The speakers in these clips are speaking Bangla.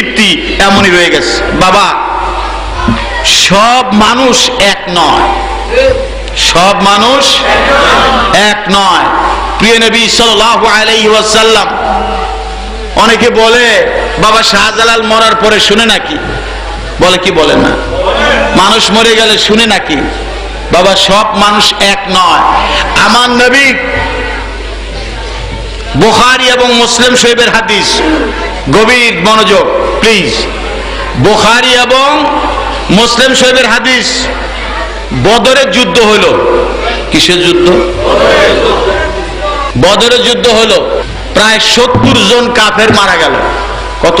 ভিত্তি এমনই রয়ে গেছে। বাবা, সব মানুষ এক নয়। সব মানুষ এক নয়। প্রিয় নবী ওয়াসাল্লাম, অনেকে বলে, বাবা শাহজালাল মরার পরে শুনে নাকি? বলে কি বলে না? মানুষ মরে গেলে শুনে নাকি? বাবা, সব মানুষ এক নয়। আমার নবী বুখারি এবং মুসলিম শরীফের হাদিস, গভীর মনোযোগ। প্লিজ। বোখারি এবং মুসলিম শরীফের হাদিস, বদরের যুদ্ধ হলো। কিসের যুদ্ধ? বদরের যুদ্ধ হলো। প্রায় সত্তর জন কাফের মারা গেল। কত?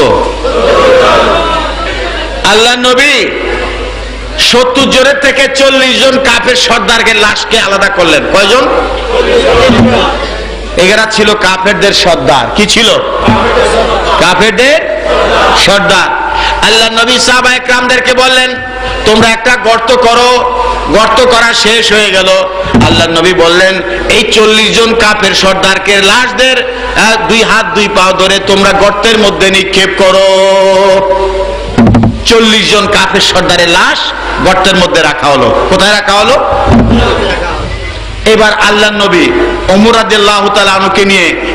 আল্লাহ নবী সত্তর জনের থেকে চল্লিশ জন কাফের সর্দারকে লাশকে আলাদা করলেন। কয়জন? এগারা ছিল কাফেরদের সর্দার। কি ছিল? কাফেরদের সর্দার। আল্লাহ নবী সাহাবা একরামদেরকে বললেন, তোমরা একটা গর্ত করো। গর্ত করা শেষ হয়ে গেল। আল্লাহ নবী বললেন, এই চল্লিশ জন কাপের সর্দারকে লাশদের দুই হাত, দুই পা ধরে তোমরা গর্তের মধ্যে নিক্ষেপ করো। চল্লিশ জন কাফের সর্দারের লাশ গর্তের মধ্যে রাখা হলো। কোথায় রাখা হলো? এবার আল্লাহ নবী তালকে নিয়ে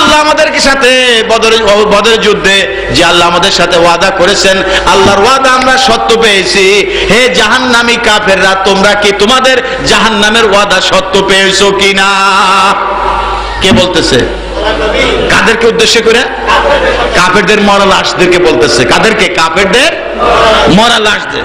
আল্লাহ আমাদেরকে সাথে বদর বদর যুদ্ধে যে আল্লাহ আমাদের সাথে ওয়াদা করেছেন, আল্লাহর ওয়াদা আমরা সত্য পেয়েছি। হে জাহান্নামী কাফেররা, তোমরা কি তোমাদের জাহান্নামের ওয়াদা সত্য পেয়েছ কিনা? কে বলতেছে? কাদেরকে উদ্দেশ্য করে? কাফেরদের মরা লাশদেরকে বলতেছে। কাদেরকে? কাফেরদের মরা লাশদের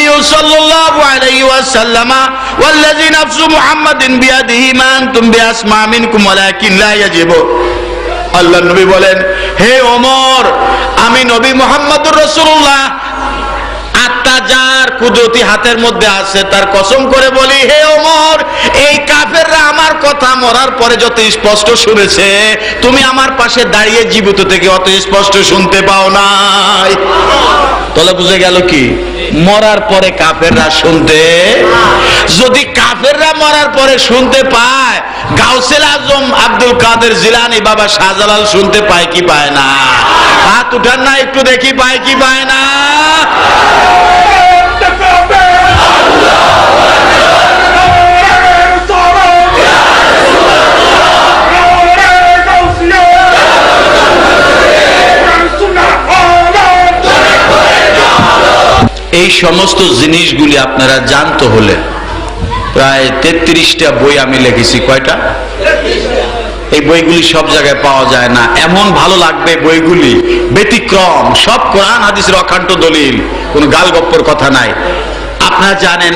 হাতের মধ্যে আছে, তার কসম করে বলি, হে অমর এই কাফেররা আমার কথা মরার পরে যত স্পষ্ট শুনেছে, তুমি আমার পাশে দাঁড়িয়ে জীবিত থেকে অত স্পষ্ট শুনতে পাও নাই। তাহলে বুঝে গেল কি? মরার পরে কাফেররা শুনতে যদি কাফেররা মরার পরে শুনতে পায়, গাউসেল আজম আব্দুল কাদের জিলানি বাবা শাহজালাল শুনতে পায় কি পায় না? হাত উঠান না, একটু দেখি পায় কি পায় না? এই সমস্ত জিনিসগুলি আপনারা জানতে হলে প্রায় তেত্রিশটা বই আমি লিখেছি। কয়টা? এই বইগুলি সব জায়গায় পাওয়া যায় না। এমন ভালো লাগবে বইগুলি। ব্যতিক্রম। সব কোরআন, হাদিসের অখান্ত দলিল। কোন গালগপ্পর কথা নাই। আপনারা জানেন